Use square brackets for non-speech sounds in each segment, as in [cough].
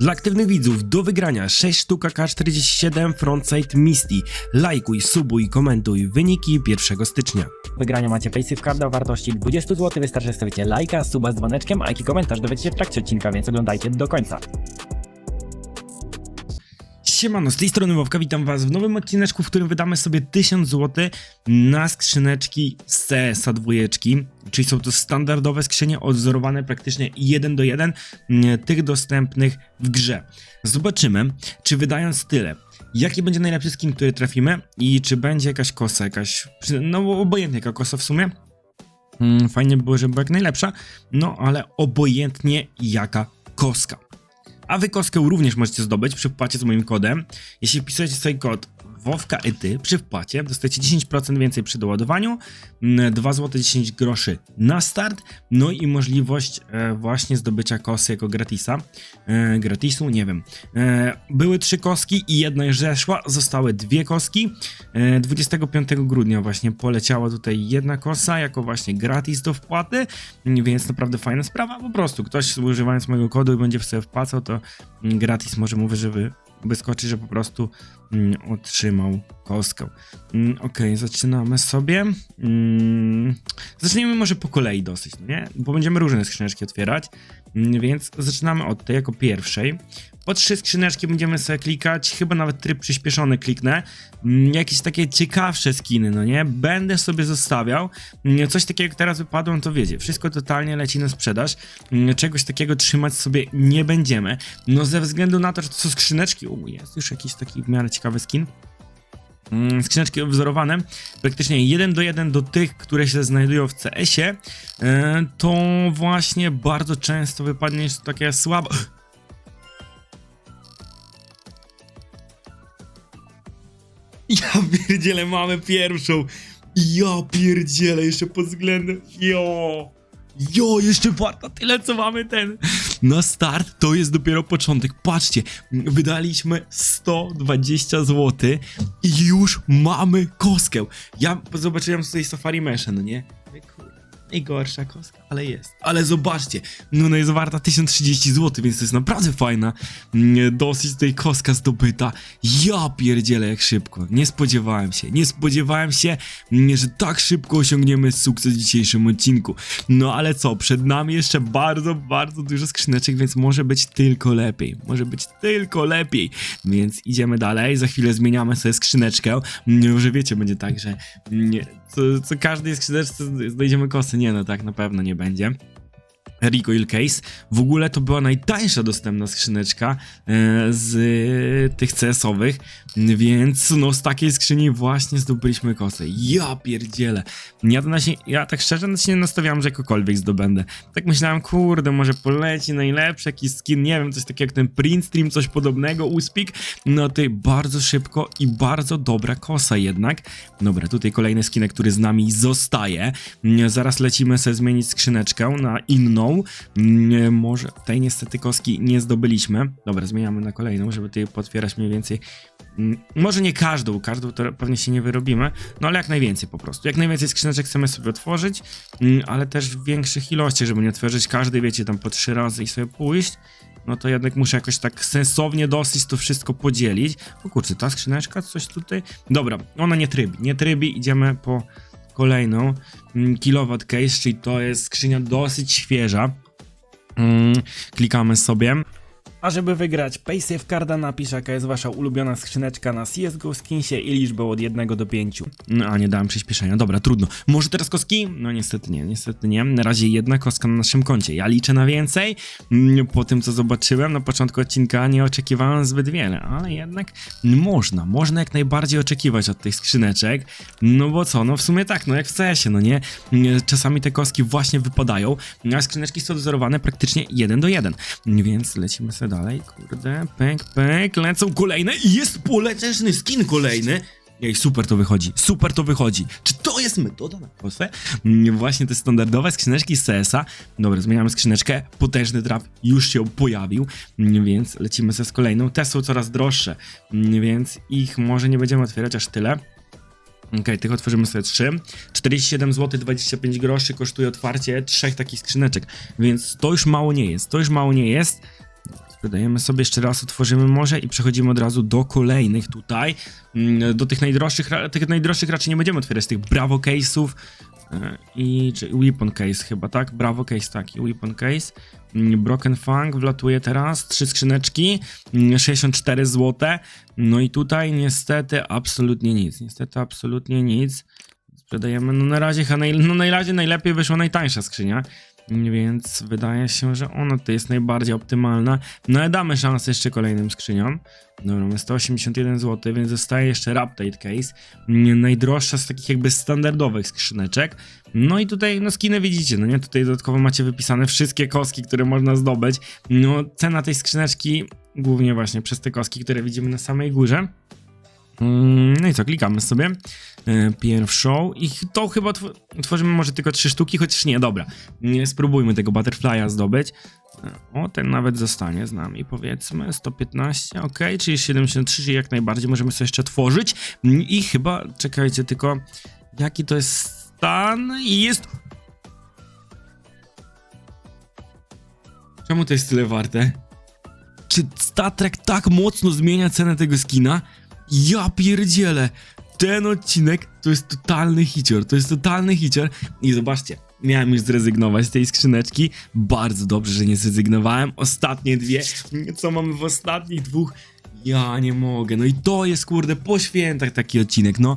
Dla aktywnych widzów do wygrania 6 sztuk AK-47 Frontside Misty. Lajkuj, subuj, komentuj wyniki 1 stycznia. wygrania macie Paysafe Carda o wartości 20 zł. Wystarczy, że stawicie lajka, suba z dzwoneczkiem, a jaki komentarz dowiecie się w trakcie odcinka, więc oglądajcie do końca. Siemano, z tej strony Wowka, witam was w nowym odcineczku, w którym wydamy sobie 1000 zł na skrzyneczki z CS-a dwójeczki, czyli są to standardowe skrzynie odzorowane praktycznie 1 do 1 mm, tych dostępnych w grze. Zobaczymy, czy wydając tyle, jaki będzie najlepszy skin, który trafimy i czy będzie jakaś kosa, jakaś, no obojętnie jaka kosa w sumie. Mm, Fajnie by było, żeby jak najlepsza, no ale obojętnie jaka koska. A wy kostkę również możecie zdobyć przy wpłacie z moim kodem. Jeśli wpisujecie sobie kod WOWKAETY przy wpłacie, dostajecie 10% więcej przy doładowaniu, mm, 2 zł 10 groszy na start, no i możliwość e, właśnie zdobycia kosy jako gratisa. E, gratisu, nie wiem. E, były trzy koski i jedna już zeszła, zostały dwie koski. E, 25 grudnia właśnie poleciała tutaj jedna kosa jako właśnie gratis do wpłaty, mm, więc naprawdę fajna sprawa. Po prostu ktoś używając mojego kodu i będzie sobie wpłacał, to mm, gratis może mu wyżywy wyskoczy, że po prostu otrzymał kostkę. Mm, Okej, zaczynamy sobie. Mm, zaczniemy może po kolei dosyć, no nie? Bo będziemy różne skrzyneczki otwierać, mm, więc zaczynamy od tej jako pierwszej. Po trzy skrzyneczki będziemy sobie klikać, chyba nawet tryb przyspieszony kliknę. Mm, Jakieś takie ciekawsze skiny, no nie? Będę sobie zostawiał. Mm, Coś takiego jak teraz wypadło, no to wiecie, wszystko totalnie leci na sprzedaż. Mm, Czegoś takiego trzymać sobie nie będziemy. No ze względu na to, że to są skrzyneczki, u, jest już jakiś taki w miarę ciekawy skin. Mm, Skrzyneczki wzorowane praktycznie 1 do 1 do tych, które się znajdują w CS-ie, e, to właśnie bardzo często wypadnie takie słabe. [gasps] Ja pierdzielę, mamy pierwszą. Ja pierdzielę, jeszcze pod względem. Jo. Jo, jeszcze warto tyle, co mamy ten. Na start to jest dopiero początek. Patrzcie, wydaliśmy 120 zł i już mamy koskę. Ja zobaczyłem tutaj Safari Mesha, no nie? Najgorsza koska, ale jest. Ale zobaczcie, no ona jest warta 1030 zł, więc to jest naprawdę fajna. Mm, Dosyć tej koska zdobyta. Ja pierdzielę jak szybko. Nie spodziewałem się, nie spodziewałem się, mm, że tak szybko osiągniemy sukces w dzisiejszym odcinku. No ale co, przed nami jeszcze bardzo, bardzo dużo skrzyneczek, więc może być tylko lepiej. Może być tylko lepiej. Więc idziemy dalej, za chwilę zmieniamy sobie skrzyneczkę. Mm, Że wiecie, będzie tak, że mm, co, co każdej skrzyneczce znajdziemy kosy. Nie no, tak na pewno nie będzie. Recoil Case. W ogóle to była najtańsza dostępna skrzyneczka e, z e, tych CS-owych, więc no z takiej skrzyni właśnie zdobyliśmy kosę. Ja pierdzielę. Ja, to na się, ja tak szczerze się nie nastawiałem, że jakokolwiek zdobędę. Tak myślałem, kurde, może poleci najlepszy jakiś skin, nie wiem, coś takiego jak ten Print Stream, coś podobnego, Uspik. No ty bardzo szybko i bardzo dobra kosa jednak. Dobra, tutaj kolejny skinek, który z nami zostaje. Zaraz lecimy sobie zmienić skrzyneczkę na inną. Mm, Może tej niestety koski nie zdobyliśmy. Dobra, zmieniamy na kolejną, żeby tutaj potwierać mniej więcej. Mm, Może nie każdą, każdą to pewnie się nie wyrobimy, no ale jak najwięcej po prostu. Jak najwięcej skrzyneczek chcemy sobie otworzyć, mm, ale też w większych ilościach, żeby nie otworzyć każdej, wiecie, tam po trzy razy i sobie pójść. No to jednak muszę jakoś tak sensownie dosyć to wszystko podzielić. O kurczę, ta skrzyneczka, coś tutaj. Dobra, ona nie trybi, nie trybi, idziemy po kolejną. Mm, Kilowatt case, czyli to jest skrzynia dosyć świeża. Mm, Klikamy sobie. A żeby wygrać Paysafe Carda napisz jaka jest wasza ulubiona skrzyneczka na CSGO skinsie i liczbę od 1 do 5. No, a nie dałem przyspieszenia. Dobra, trudno. Może teraz koski? No niestety nie, niestety nie. Na razie jedna kostka na naszym koncie. Ja liczę na więcej. Mm, Po tym, co zobaczyłem na początku odcinka, nie oczekiwałem zbyt wiele, ale jednak można, można jak najbardziej oczekiwać od tych skrzyneczek. No bo co, no w sumie tak, no jak w CS-ie, no nie? Mm, Czasami te koski właśnie wypadają, a skrzyneczki są dozorowane praktycznie 1 do 1. Więc lecimy sobie dalej, kurde, pęk, pęk, lecą kolejne i jest poleteczny skin kolejny. Ej, super to wychodzi, super to wychodzi. Czy to jest metoda na kosę? Mm, Właśnie te standardowe skrzyneczki z CS-a. Dobra, zmieniamy skrzyneczkę, potężny trap już się pojawił, mm, więc lecimy ze z kolejną. Te są coraz droższe, mm, więc ich może nie będziemy otwierać aż tyle. Okej, tych otworzymy sobie 3. 47 zł 25 groszy kosztuje otwarcie trzech takich skrzyneczek, więc to już mało nie jest, to już mało nie jest. Dodajemy sobie jeszcze raz, otworzymy może i przechodzimy od razu do kolejnych tutaj. Mm, Do tych najdroższych, tych najdroższych raczej nie będziemy otwierać, tych Bravo Case'ów. E, I czy Weapon Case chyba, tak? Bravo Case, tak. I Weapon Case. Mm, Broken Fang wlatuje teraz. Trzy skrzyneczki. mm, 64 zł. No i tutaj niestety absolutnie nic. Niestety absolutnie nic. Sprzedajemy, no na razie, no na razie najlepiej wyszła najtańsza skrzynia. Więc wydaje się, że ona to jest najbardziej optymalna. No ale damy szansę jeszcze kolejnym skrzyniom. Dobra, mamy 181 zł, więc zostaje jeszcze Raptate Case. Najdroższa z takich jakby standardowych skrzyneczek. No i tutaj, no skiny widzicie, no nie? Tutaj dodatkowo macie wypisane wszystkie kostki, które można zdobyć. No cena tej skrzyneczki, głównie właśnie przez te kostki, które widzimy na samej górze. Mm, No i co, klikamy sobie e, pierwszą i to chyba tw- tworzymy może tylko trzy sztuki, chociaż nie, dobra. Spróbujmy tego Butterfly'a zdobyć. E, O, ten nawet zostanie z nami, powiedzmy, 115, ok, czyli 73, czyli jak najbardziej możemy sobie jeszcze tworzyć. Mm, I chyba, czekajcie, tylko jaki to jest stan i jest... Czemu to jest tyle warte? Czy Star Trek tak mocno zmienia cenę tego skina? Ja pierdzielę! Ten odcinek to jest totalny hicior, to jest totalny hicior. I zobaczcie, miałem już zrezygnować z tej skrzyneczki. Bardzo dobrze, że nie zrezygnowałem. Ostatnie dwie, co mamy w ostatnich dwóch? Ja nie mogę. No i to jest kurde po świętach taki odcinek. No,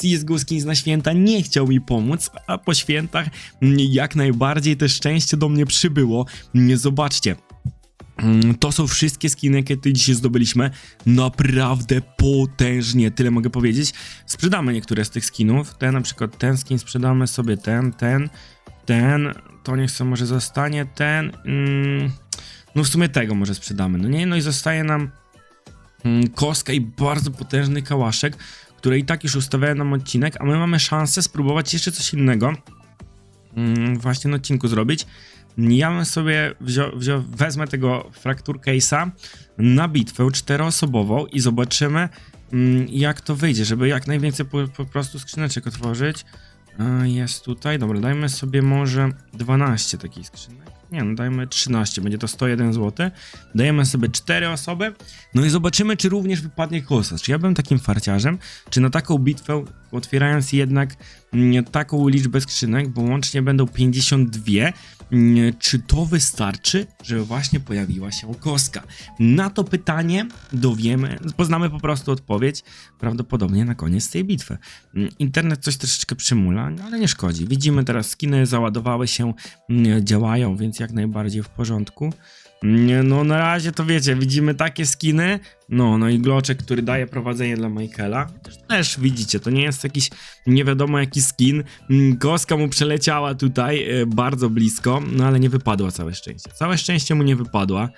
CSGO Skins na święta nie chciał mi pomóc, a po świętach jak najbardziej też szczęście do mnie przybyło. Zobaczcie. Mm, To są wszystkie skiny, jakie dzisiaj zdobyliśmy. Naprawdę potężnie, tyle mogę powiedzieć. Sprzedamy niektóre z tych skinów. Ten na przykład, ten skin sprzedamy sobie, ten, ten, ten. To niech sobie może zostanie ten. Mm, no w sumie tego może sprzedamy, no nie? No i zostaje nam mm, kostka i bardzo potężny kałaszek, które i tak już ustawiałem nam odcinek, a my mamy szansę spróbować jeszcze coś innego. Mm, właśnie na odcinku zrobić. Ja bym sobie wziął, wziął, wezmę tego Fracture Case'a na bitwę czteroosobową i zobaczymy mm, jak to wyjdzie, żeby jak najwięcej po, po prostu skrzyneczek otworzyć. Jest tutaj, dobra, dajmy sobie może 12 takich skrzynek. Nie no, dajmy 13, będzie to 101 zł. Dajemy sobie 4 osoby, no i zobaczymy, czy również wypadnie kosa. Czy ja bym takim farciarzem, czy na taką bitwę, otwierając jednak mm, taką liczbę skrzynek, bo łącznie będą 52, mm, czy to wystarczy, żeby właśnie pojawiła się kostka? Na to pytanie dowiemy, poznamy po prostu odpowiedź prawdopodobnie na koniec tej bitwy. Mm, Internet coś troszeczkę przymula, no ale nie szkodzi. Widzimy teraz skiny załadowały się, działają, więc jak najbardziej w porządku. No na razie to wiecie, widzimy takie skiny, no, no i Gloczek, który daje prowadzenie dla Michaela, też widzicie, to nie jest jakiś nie wiadomo jaki skin, Mm, Koska mu przeleciała tutaj e, bardzo blisko, no ale nie wypadła całe szczęście, całe szczęście mu nie wypadła.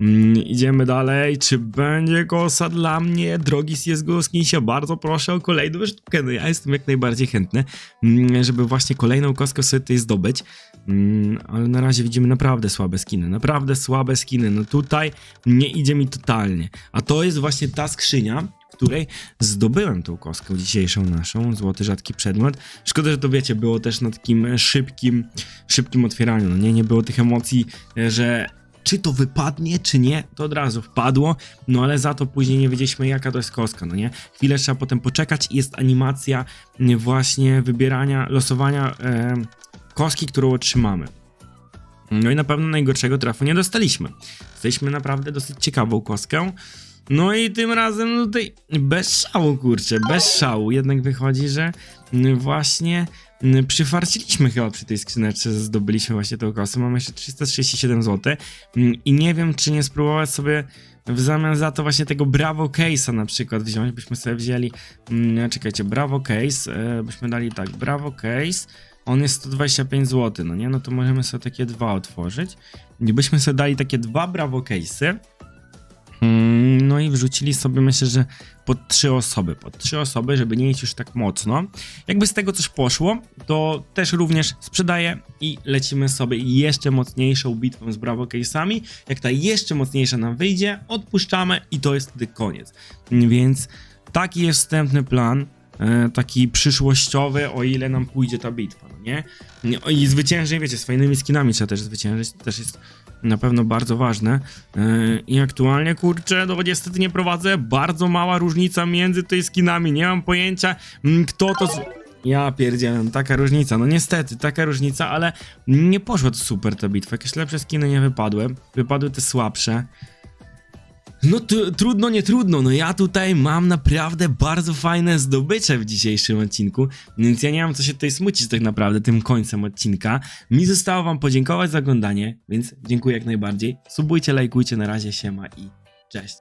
Mm, idziemy dalej, czy będzie kosa dla mnie, drogi CSGO Skinsie, bardzo proszę o kolejną sztukę, no ja jestem jak najbardziej chętny, mm, żeby właśnie kolejną koskę sobie tutaj zdobyć. Mm, ale na razie widzimy naprawdę słabe skiny, naprawdę słabe skiny. No tutaj nie idzie mi totalnie. A to jest właśnie ta skrzynia, której zdobyłem tą kostkę dzisiejszą naszą, złoty rzadki przedmiot. Szkoda, że to wiecie, było też na takim szybkim, szybkim otwieraniu. No nie, nie było tych emocji, e, że czy to wypadnie, czy nie, to od razu wpadło, no ale za to później nie wiedzieliśmy jaka to jest kostka, no nie? Chwilę trzeba potem poczekać i jest animacja mm, właśnie wybierania, losowania e, którą otrzymamy. No i na pewno najgorszego trafu nie dostaliśmy. Dostaliśmy naprawdę dosyć ciekawą kostkę. No i tym razem no tutaj bez szału, kurczę, bez szału. Jednak wychodzi, że mm, właśnie przyfarciliśmy chyba przy tej skrzyneczce, zdobyliśmy właśnie tą kostkę. Mamy jeszcze 337 zł i nie wiem, czy nie spróbować sobie w zamian za to właśnie tego Bravo Case'a na przykład wziąć, byśmy sobie wzięli, czekajcie, Bravo Case, e, byśmy dali tak, Bravo Case, on jest 125 zł, no nie? No to możemy sobie takie dwa otworzyć. Gdybyśmy sobie dali takie dwa Bravo Case'y, no i wrzucili sobie, myślę, że pod trzy osoby, pod trzy osoby, żeby nie iść już tak mocno. Jakby z tego coś poszło, to też również sprzedaję i lecimy sobie jeszcze mocniejszą bitwą z Bravo Case'ami. Jak ta jeszcze mocniejsza nam wyjdzie, odpuszczamy i to jest wtedy koniec. Więc taki jest wstępny plan taki przyszłościowy, o ile nam pójdzie ta bitwa, no nie? Nie, o, I zwyciężyć, wiecie, z fajnymi skinami trzeba też zwyciężyć, to też jest na pewno bardzo ważne. Yy, I aktualnie, kurczę, no niestety nie prowadzę, bardzo mała różnica między tutaj skinami, nie mam pojęcia, mm, kto to... Ja pierdzielę, no taka różnica, no niestety, taka różnica, ale nie poszła to super ta bitwa, jakieś lepsze skiny nie wypadły, wypadły te słabsze. No trudno, nie trudno, no ja tutaj mam naprawdę bardzo fajne zdobycze w dzisiejszym odcinku, więc ja nie mam co się tutaj smucić tak naprawdę tym końcem odcinka. Mi zostało wam podziękować za oglądanie, więc dziękuję jak najbardziej. Subujcie, lajkujcie, na razie siema i cześć.